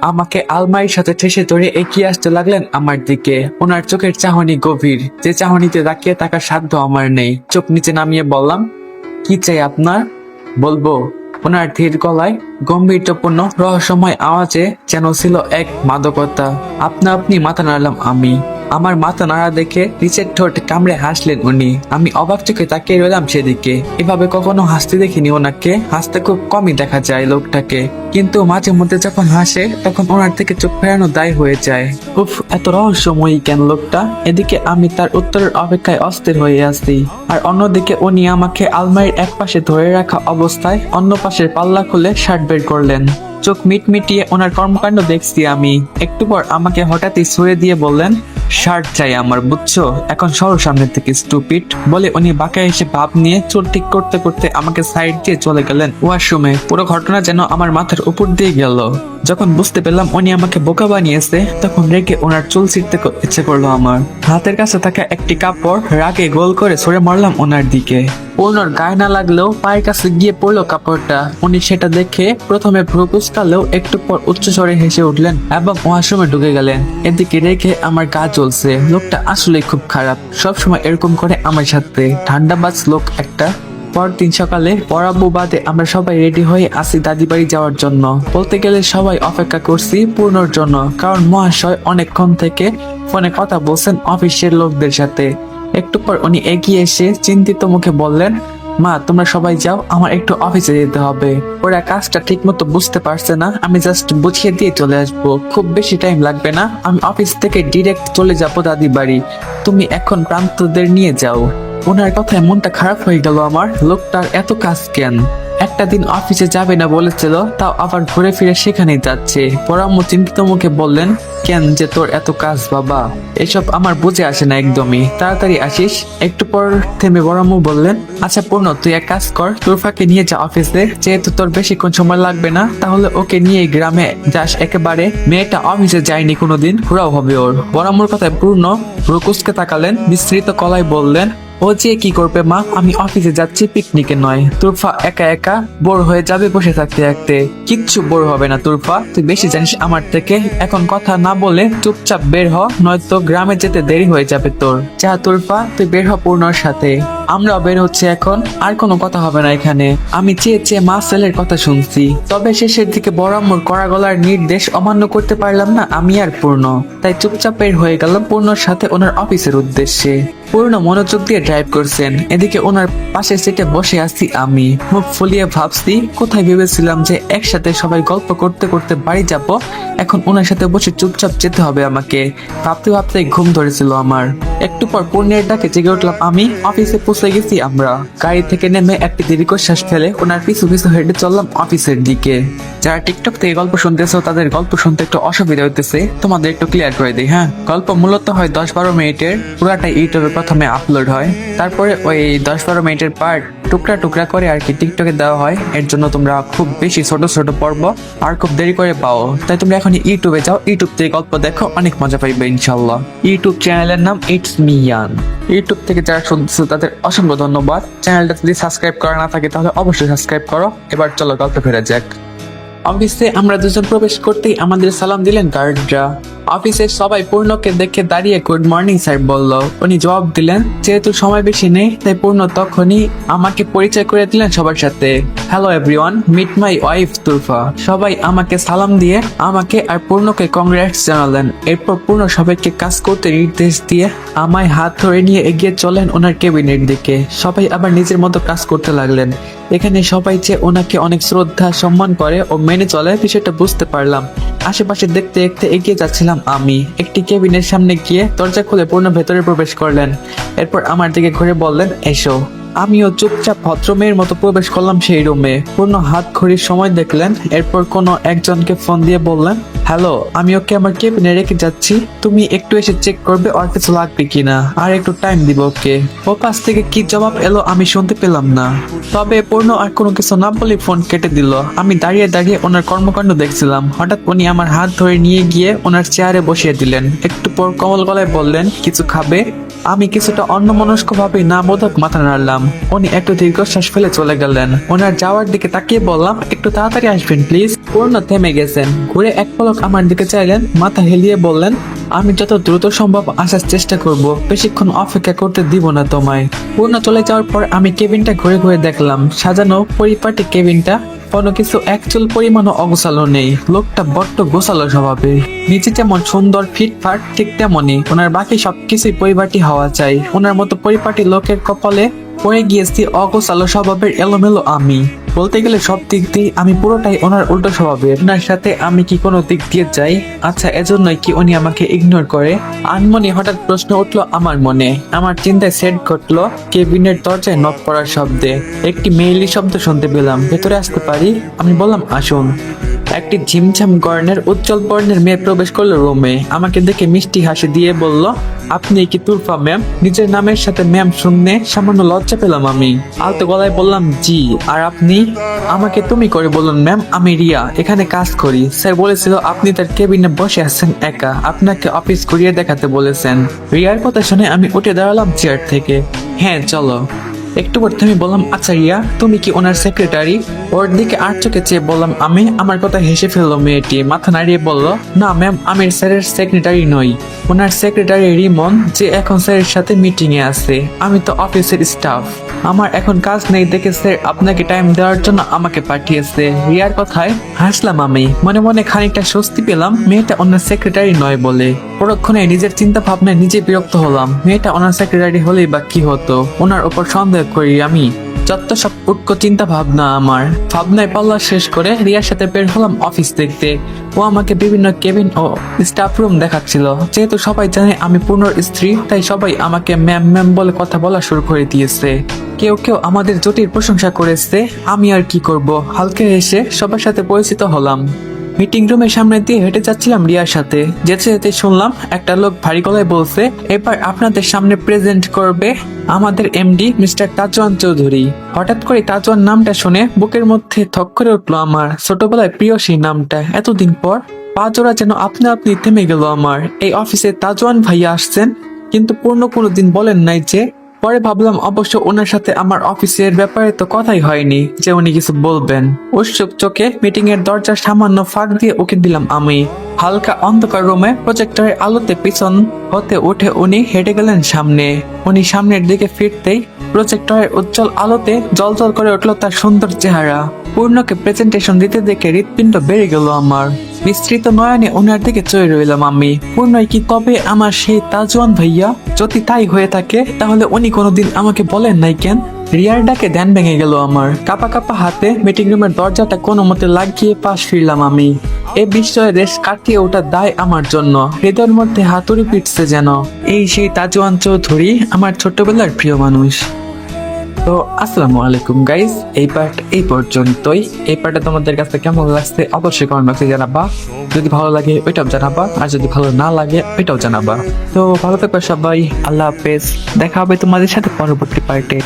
আমাকে আলমারির সাথে ঠেসে ধরে এগিয়ে আসতে লাগলেন আমার দিকে। ওনার চোখের চাহনি গভীর। যে চাহনিতে তাকিয়ে থাকার সাধ্য আমার নেই। চোখ নিচে নামিয়ে বললাম, কি চাই আপনার? বলব, ওনার ধীর গলায় গম্ভীর্যপূর্ণ রহস্যময় আওয়াজে যেন ছিল এক মাদকতা। আপনা আপনি মাথা নাড়লাম আমি। আমার মাথা নাড়া দেখে নিচের ঠোঁট কামড়ে হাসলেন উনি। আমি অবাক চোখে তাকিয়ে রইলাম সেদিকে। এভাবে কখনো হাসতে দেখিনি ওনাকে। হাসতে খুব কমই দেখা যায় লোকটাকে। কিন্তু মাঝে মধ্যে যখন হাসে, তখন ওনার থেকে চোখ ফেরানো দায় হয়ে যায়। উফ, এত রহস্যময়ী কেন লোকটা? এদিকে আমি তার উত্তরের অপেক্ষায় অস্থির হয়ে আছি। আর অন্যদিকে উনি আমাকে আলমারির এক পাশে ধরে রাখা অবস্থায় অন্য পাশের পাল্লা খুলে শার্ট বের করলেন। চোখ মিটমিটিয়ে ওনার কর্মকাণ্ড দেখছি আমি। একটু পর আমাকে হঠাৎই ছুঁড়ে দিয়ে বললেন শার্ট চাই আমার, বুঝছ? এখন সরো সামনের থেকে স্টুপিট বলে উনি বাঁকা এসে ভাব নিয়ে চুল ঠিক করতে করতে আমাকে সাইড দিয়ে চলে গেলেন ওয়াশরুমে পুরো ঘটনা যেন আমার মাথার উপর দিয়ে গেল। যখন বুঝতে পেলাম উনি আমাকে বোকা বানিয়েছে, তখন রেগে ওনার চুল ছিঁড়তে ইচ্ছে করল আমার। হাতের কাছে থাকা একটি কাপড় রাগে গোল করে সরে মারলাম ওনার দিকে। ওনার গায়ে না লাগলেও পায়ের কাছে গিয়ে পড়ল কাপড়টা। উনি সেটা দেখে প্রথমে ভ্রু কুচকালেও একটু পর উচ্চস্বরে হেসে উঠলেন এবং ওয়াশরুমে ঢুকে গেলেন। এদিকে রেখে আমার গা চলছে লোকটা আসলে খুব খারাপ। সবসময় এরকম করে আমার সাথে। ঠান্ডা বাজ লোক একটা। পরদিন সকালে পড়াবো বাদে আমরা সবাই রেডি হয়ে আসি দাদি বাড়ি যাওয়ার জন্য। বলতে গেলে সবাই অপেক্ষা করছি পূর্ণর জন্য। কারণ মহাশয় অনেকক্ষণ থেকে ফোনে কথা বলছেন অফিসের লোকদের সাথে। একটু পর উনি এগিয়ে এসে চিন্তিত মুখে বললেন, মা, তোমরা সবাই যাও, আমার একটু অফিসে যেতে হবে। ওরা কাজটা ঠিক মতো বুঝতে পারছে না, আমি জাস্ট বুঝিয়ে দিয়ে চলে আসব। খুব বেশি টাইম লাগবে না, আমি অফিস থেকে ডিরেক্ট চলে যাব দাদি বাড়ি। তুমি এখন প্রান্তদের নিয়ে যাও। ওনার কথায় মনটা খারাপ হয়ে গেল আমার। লোকটার এত কাজ কেন? একটা দিন অফিসে যাবে না বলেছিল, তাও আবার ঘুরে ফিরে সেখানেই যাচ্ছে। পরাম্ম চিন্তিত মুখে বললেন, কেন যে তোর এত কাজ বাবা? এসব আমার বুঝে আসে না একদমই। তাড়াতাড়ি আসিস। একটু পর থেমে বড়াম্মু বললেন আচ্ছা পূর্ণ, তুই এক কাজ কর। তুরফাকে নিয়ে যা অফিসে। যেহেতু তোর বেশিক্ষণ সময় লাগবে না, তাহলে ওকে নিয়ে গ্রামে যাস। একেবারে মেয়েটা অফিসে যায়নি কোনোদিন। ঘোরাও হবে ওর। বড়াম্মুর কথায় পূর্ণ রুকুসকে তাকালেন বিস্তৃত কলায় বললেন ও যে কি করবে মা? আমি অফিসে যাচ্ছি পিকনিকে নয়। তুরফা একা একা বোর হয়ে যাবে বসে থাকতে থাকতে। কিচ্ছু বোর হবে না তুরফা। তুই বেশি জানিস আমার থেকে। এখন কথা না বলে চুপচাপ বের হ, নয়তো গ্রামে যেতে দেরি হয়ে যাবে তোর। যা তুরফা, তুই বের হ পূর্ণর সাথে। আমরাও বের হচ্ছে এখন। আর কোনো কথা হবে না এখানে। আমি চেয়ে চেয়ে মা সেলের কথা শুনছি। তবে শেষের দিকে বরাম্মর কড়া গলার নির্দেশ অমান্য করতে পারলাম না, আমি আর পূর্ণ। তাই চুপচাপ বের হয়ে গেলাম পূর্ণর সাথে ওনার অফিসের উদ্দেশ্যে। পূর্ণ মনোযোগ দিয়ে ড্রাইভ করছেন। এদিকে ওনার পাশে সিটে বসে আছি আমি। মুখ ফুলিয়ে ভাবছি, কোথায় ভেবেছিলাম যে একসাথে সবাই গল্প করতে করতে বাড়ি যাব। এখন ওনার সাথে বসে চুপচাপ যেতে হবে আমাকে। ভাবতে ভাবতে ঘুম ধরেছিল আমার। একটু পর পূর্ণের ডাকে জেগে উঠলাম আমি। অফিসে পৌঁছে গেছি আমরা। গাড়ি থেকে নেমে একটি দীর্ঘশ্বাস ফেলে ওনার পিছু পিছু হেঁটে চললাম অফিসের দিকে। যারা টিকটক থেকে গল্প শুনতেছো, তাদের গল্প শুনতে একটু অসুবিধা হইতেছে। তোমাদের একটু ক্লিয়ার করে দিই হ্যাঁ? গল্প মূলত হয় দশ বারো মিনিটের। পুরাটা ইউটিউবে প্রথমে আপলোড হয়, তারপরে ওই দশ বারো মিনিটের পার্ট টুকরা টুকরা করে আর কি টিকটকে দেওয়া হয়। এর জন্য তোমরা খুব বেশি ছোট ছোট পর্ব আর খুব দেরি করে পাও। তাই তোমরা এখন ইউটিউবে যাও ইউটিউব থেকে গল্প দেখো, অনেক মজা পাইবে ইনশাল্লাহ ইউটিউব চ্যানেলের নাম ইটস মিয়ান ইউটিউব থেকে যারা শুনতেছো, তাদের অসংখ্য ধন্যবাদ। চ্যানেলটা যদি সাবস্ক্রাইব করা না থাকে, তাহলে অবশ্যই সাবস্ক্রাইব করো। এবার চলো গল্প ফেরা যাক। অফিসে আমরা দুজন প্রবেশ করতেই আমাদের সালাম দিলেন গার্ডরা। অফিসের সবাই পূর্ণকে দেখে দাঁড়িয়ে গুড মর্নিং, স্যার বলল। উনি জবাব দিলেন, যেহেতু সময় বেশি নেই, তাই পূর্ণ তখনই আমাকে পরিচয় করে দিলেন সবার সাথে। Hello everyone meet my wife Turfa. সবাই আমাকে সালাম দিয়ে আমাকে আর পূর্ণকে কংগ্রেটস জানালেন। এরপর পূর্ণ সবাইকে কাজ করতে নির্দেশ দিয়ে আমায় হাত ধরে নিয়ে এগিয়ে চলেন ওনার কেবিনের দিকে। সবাই আবার নিজের মতো কাজ করতে লাগলেন। এখানে সবাই যে ওনাকে অনেক শ্রদ্ধা, সম্মান করে ও মেনে চলে বিষয়টা বুঝতে পারলাম। আশেপাশে দেখতে দেখতে এগিয়ে যাচ্ছিলাম আমি। একটি কেবিনের সামনে গিয়ে দরজা খুলে পূর্ণ ভেতরে প্রবেশ করলেন। এরপর আমার দিকে ঘুরে বললেন, এসো। আমিও চুপচাপ ভদ্রমেয়ের মতো প্রবেশ করলাম সেই রুমে পূর্ণ হাত ঘড়ির সময় দেখলেন, এরপর কোনো একজনকে ফোন দিয়ে বললেন হ্যালো আমি ওকে আমার কেবিনে রেখে যাচ্ছি। তুমি একটু এসে চেক করবে আর কিছু লাগবে কিনা, আর একটু টাইম দিব ওকে। ও পাশ থেকে কি জবাব এলো আমি শুনতে পেলাম না। তবে পূর্ণ আর কোনো কিছু না বলে ফোন কেটে দিল। আমি দাঁড়িয়ে দাঁড়িয়ে ওনার কর্মকাণ্ড দেখছিলাম। হঠাৎ উনি আমার হাত ধরে নিয়ে গিয়ে ওনার চেয়ারে বসিয়ে দিলেন। একটু পর কমল গলায় বললেন, কিছু খাবে? আমি কিছুটা অন্যমনস্ক ভাবে না বোধক মাথা নাড়লাম। উনি একটু দীর্ঘশ্বাস ফেলে চলে গেলেন। ওনার যাওয়ার দিকে তাকিয়ে বললাম, একটু তাড়াতাড়ি আসবেন, প্লিজ। পূর্ণ থেমে গেছেন। ঘুরে এক পলক আমার দিকে চাইলেন, মাথা হেলিয়ে বললেন, আমি যত দ্রুত সম্ভব আসার চেষ্টা করব। বেশিক্ষণ অপেক্ষা করতে দিব না তোমায়। পূর্ণ চলে যাওয়ার পর আমি কেবিনটা ঘুরে ঘুরে দেখলাম। সাজানো পরিপাটি কেবিনটা কোনো কিছু একচুল পরিমাণও অগোছালো নেই। লোকটা বড্ড গোছালো স্বভাবে নিচে যেমন সুন্দর, ফিটফাট, ঠিক তেমনই। ওনার বাকি সবকিছুই পরিপাটি হওয়া চাই। ওনার মতো পরিপাটি লোকের কপালে পড়ে গিয়েছি অগোছালো স্বভাবের এলোমেলো আমি। বলতে গেলে সব দিক দিয়ে আমি পুরোটাই ওনার উল্টো স্বভাবের। ওনার সাথে আমি কি কোনো দিক দিয়ে যাই? আচ্ছা এজন্যই কি উনি আমাকে ইগনোর করে? আনমনি হঠাৎ প্রশ্ন উঠল আমার মনে। আমার চিন্তায় সেট ঘটলো, কেবিনের দরজায় নক করার শব্দে। একটি মেইলি শব্দ শুনতে পেলাম। ভেতরে আসতে পারি? আমি বললাম, আসুন। একটি ঝিমঝাম গর্ণের উজ্জ্বল বর্ণের মেয়ে প্রবেশ করল রুমে। আমাকে দেখে মিষ্টি হাসি দিয়ে বলল, আপনি কি তুরফা, ম্যাম? নিজের নামের সাথে ম্যাম শুনলে সামান্য লজ্জা পেলাম আমি। আলতো গলায় বললাম, জি, আর আপনি? আমাকে তুমি করে বলুন, ম্যাম, আমি রিয়া, এখানে কাজ করি। স্যার বলেছিল, আপনি তার কেবিনে বসে আছেন একা, আপনাকে অফিস করিয়ে দেখাতে বলেছেন। রিয়ার কথা শুনে আমি উঠে দাঁড়ালাম চেয়ার থেকে। হ্যাঁ চলো। একটু পর তুমি বললাম আচ্ছা রিয়া, তুমি কি ওনার সেক্রেটারি ওর দিকে আর চোখে চেয়ে বললাম, আমি? আমার কথা হেসে ফেলল মেয়েটি, মাথা নাড়িয়ে বলল, না ম্যাম আমি স্যারের সেক্রেটারি নই। ওনার সেক্রেটারি রিমন, যে এখন স্যারের সাথে মিটিং এ আছে, আমি তো অফিসের স্টাফ আমার এখন কাজ নেই দেখে স্যার আপনাকে টাইম দেওয়ার জন্য আমাকে পাঠিয়েছে। রিয়ার কথায় হাসলাম আমি, মনে মনে খানিকটা স্বস্তি পেলাম, মেয়েটা ওনার সেক্রেটারি নয় বলে। পরক্ষণে নিজের চিন্তা ভাবনায় নিজে বিরক্ত হলাম, মেয়েটা ওনার সেক্রেটারি হলেই বা কি হতো? ওনার ওপর সন্দেহ করি আমি? যত সব উটকো চিন্তা ভাবনা আমার। ভাবনায় পাল্লা শেষ করে রিয়ার সাথে বের হলাম অফিস দেখতে। ও আমাকে বিভিন্ন কেবিন ও স্টাফ রুম দেখাচ্ছিল। যেহেতু সবাই জানে আমি পূর্ণর স্ত্রী, তাই সবাই আমাকে ম্যাম ম্যাম বলে কথা বলা শুরু করে দিয়েছে। কেউ কেউ আমাদের জটির প্রশংসা করেছে, আমি আর কি করব? হালকা এসে সবার সাথে পরিচিত হলাম। মিটিং রুমের সামনে দিয়ে হেঁটে যাচ্ছিলাম রিয়ার সাথে। যেতে যেতে শুনলাম একটা লোক ভারী গলায় বলছে, এবার আপনাদের সামনে প্রেজেন্ট করবে আমাদের এমডি মিস্টার তাজওয়ান চৌধুরী। হঠাৎ করে তাজওয়ান নামটা শুনে বুকের মধ্যে থক করে উঠল আমার। ছোটবেলায় প্রিয় সেই নামটা। এতদিন পর পা জোড়া যেন আপনা আপনি থেমে গেল আমার। এই অফিসে তাজওয়ান ভাইয়া আসছেন, কিন্তু পূর্ণ কোনো দিন বলেন নাই যে পরে ভাবলাম, অবশ্য ওনার সাথে আমার অফিসের ব্যাপারে তো কথাই হয়নি যে উনি কিছু বলবেন। উৎসুক চোখে মিটিং এর দরজা সামান্য ফাঁক দিয়ে উকে দিলাম আমি। হালকা অন্ধকার রুমে প্রজেক্টরের আলোতে পিছন হতে উঠে উনি হেঁটে গেলেন সামনে। উনি সামনের দিকে ফিরতেই প্রজেক্টরের উজ্জ্বল আলোতে জলজল করে উঠল তার সুন্দর চেহারা। পূর্ণকে প্রেজেন্টেশন দিতে দেখে হৃৎপিণ্ড বেড়ে গেল আমার। বিস্তৃত নয়নে ওনার দিকে চয়ে রইলাম আমি। পূর্ণই কি তবে আমার সেই তাজওয়ান ভাইয়া? যদি তাই হয়ে থাকে, তাহলে উনি কোনোদিন আমাকে বলেন নাই কেন? রিয়ার ডাকে ধ্যান ভেঙে গেল আমার। কাপা কাপা হাতে মিটিং রুমের দরজাটা কোনো মতে লাগিয়ে পাশ ফিরলাম আমি। এ বিষয়ে রেশ কাটিয়ে ওটা দায় আমার জন্য। হৃদয়ের মধ্যে হাতুড়ি পিটছে যেন। এই সেই তাজওয়ান চৌধুরী আমার ছোটবেলার প্রিয় মানুষ। তো আসসালামু আলাইকুম গাইজ এই পার্ট এই পর্যন্তই। এই পার্টটা তোমাদের কাছে কেমন লাগছে? অবশ্যই কমেন্ট বক্সে জানাবা। যদি ভালো লাগে, ওইটাও জানাবা। আর যদি ভালো না লাগে, ওইটাও জানাবা। তো ভালো থাকবে সবাই। আল্লাহ হাফেজ। দেখা হবে তোমাদের সাথে পরবর্তী পার্টে